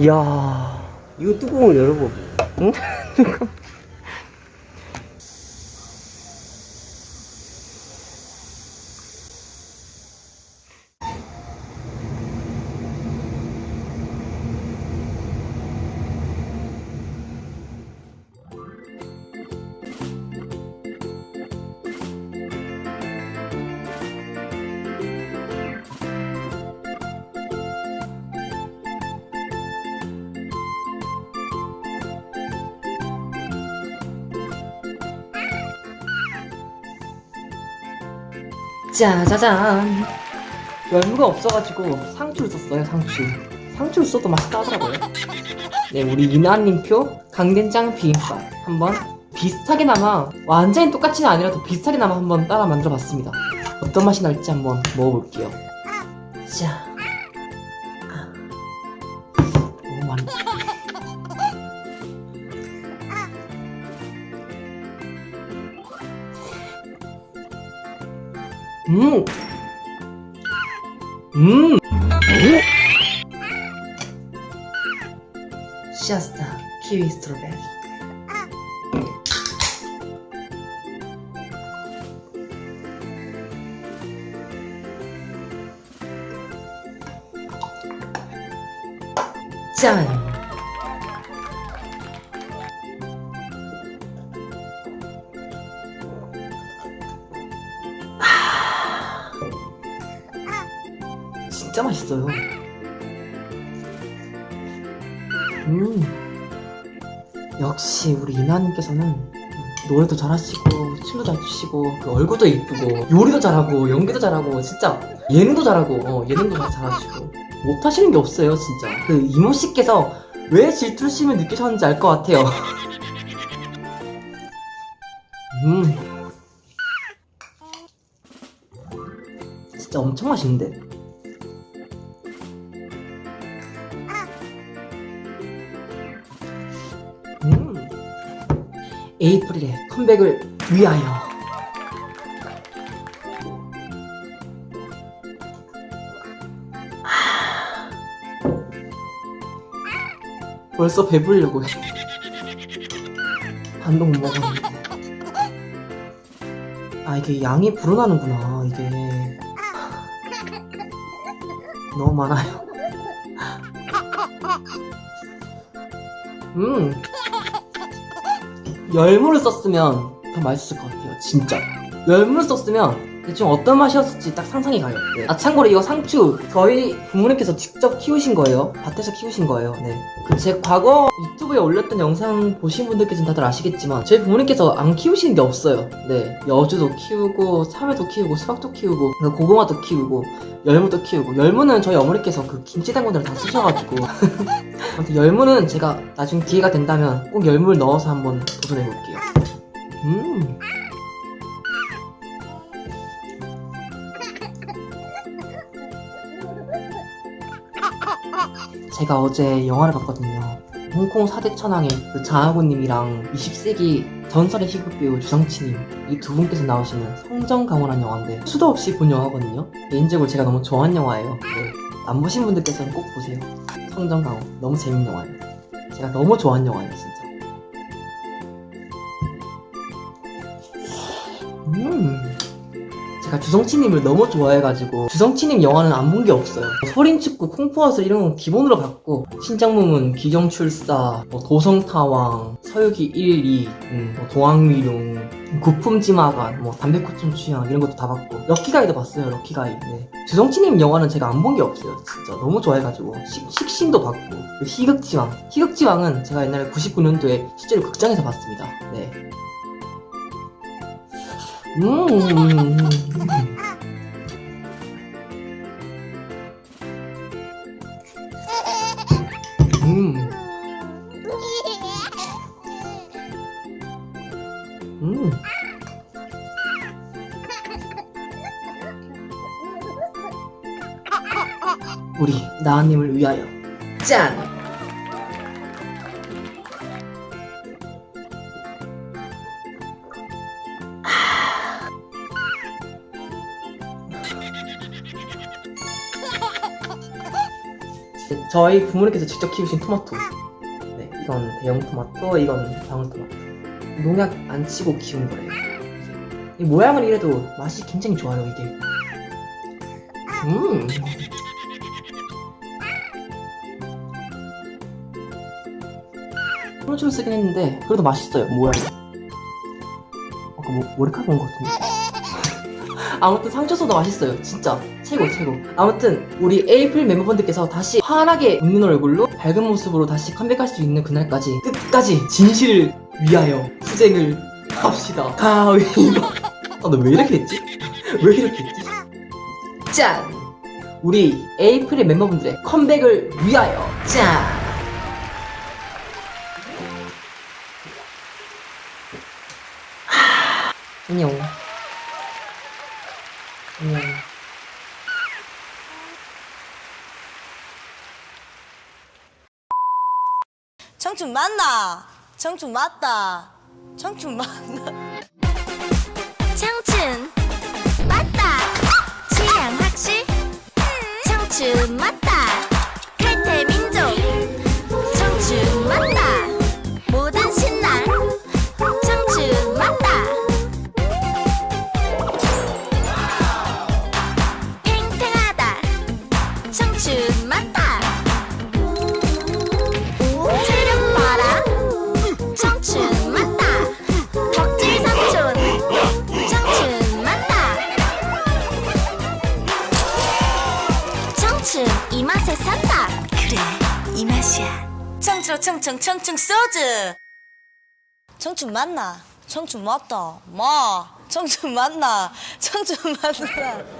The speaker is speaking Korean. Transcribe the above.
이야, 이거 뚜껑을 열어보고. 응? 짜자잔. 열무가 없어가지고 상추를 썼어요, 상추. 상추를 써도 맛있다 하더라고요. 네, 우리 이나님표 강된장 비빔밥 한번 비슷하게나마 완전히 똑같이는 아니라도 비슷하게나마 한번 따라 만들어봤습니다. 어떤 맛이 날지 한번 먹어볼게요. 자, 음, 음. 시아스타 키위 스트로베리 짠 진짜 맛있어요. 음. 역시 우리 이나님께서는 노래도 잘하시고 춤도 잘 추시고 그 얼굴도 이쁘고 요리도 잘하고 연기도 잘하고 진짜 예능도 잘하고 어, 예능도 잘 잘하시고. 못하시는 게 없어요 진짜. 그 이모 씨께서 왜 질투심을 느끼셨는지 알 것 같아요. 음. 진짜 엄청 맛있는데 에이프릴의 컴백을 위하여. 아. 벌써 배부르려고 해. 못 먹었는데. 아, 이게 양이 불어나는구나, 이게. 너무 많아요. 음. 열무를 썼으면 더 맛있을 것 같아요. 진짜. 열무를 썼으면 대충 어떤 맛이었을지 딱 상상이 가요. 네. 아 참고로 이거 상추 저희 부모님께서 직접 키우신 거예요. 밭에서 키우신 거예요. 네. 그 제 과거 유튜브에 올렸던 영상 보신 분들께서는 다들 아시겠지만 저희 부모님께서 안 키우시는 게 없어요. 네. 여주도 키우고 참외도 키우고 수박도 키우고 고구마도 키우고 열무도 키우고 열무는 저희 어머니께서 그 김치 담근을 다 쓰셔가지고 아무튼 열무는 제가 나중 기회가 된다면 꼭 열무를 넣어서 한번 도전해 볼게요. 음. 제가 어제 영화를 봤거든요. 홍콩 사대 천왕의 그 장하고님이랑 20세기 전설의 희극 배우 주성치님 이 두 분께서 나오시는 성정강호라는 영화인데 수도 없이 본 영화거든요. 개인적으로 제가 너무 좋아하는 영화예요. 네. 안 보신 분들께서는 꼭 보세요. 성정강호 너무 재밌는 영화예요. 제가 너무 좋아하는 영화예요, 진짜. 음. 제가 주성치님을 너무 좋아해가지고 주성치님 영화는 안 본 게 없어요. 소린축구, 콩포화술 이런 건 기본으로 봤고 신장무문, 기정출사, 뭐 도성타왕, 서유기 1, 2, 음, 뭐 도왕미룡, 구품지마간, 뭐 담배꽃좀 취향 이런 것도 다 봤고 럭키가이도 봤어요. 럭키가이. 네. 주성치님 영화는 제가 안 본 게 없어요. 진짜 너무 좋아해가지고 식, 식신도 봤고 그 희극지왕, 희극지왕은 제가 옛날에 99년도에 실제로 극장에서 봤습니다. 네. 우리 나은님을 위하여 짠! 저희 부모님께서 직접 키우신 토마토. 네, 이건 대형 토마토, 이건 방울 토마토. 농약 안 치고 키운 거예요. 이 모양을 이래도 맛이 굉장히 좋아요, 이게. 음. 토마토를 쓰긴 했는데 그래도 맛있어요, 모양이. 아까 뭐 머리카락 본것 같은데. 아무튼 상추 소도 맛있어요. 진짜 최고 최고. 아무튼 우리 에이플 멤버분들께서 다시 환하게 웃는 얼굴로 밝은 모습으로 다시 컴백할 수 있는 그날까지 끝까지 진실을 위하여 투쟁을 합시다. 가위바위보. 아나 왜 이렇게 했지? 왜 이렇게 했지? 짠! 우리 에이플의 멤버분들의 컴백을 위하여 짠! 안녕. 청춘 맞나? 청춘 맞다. 청춘 맞나? 청춘, 청춘 소주. 청춘 맞나? 청춘 맞다. 마. 청춘 맞나? 청춘 맞나?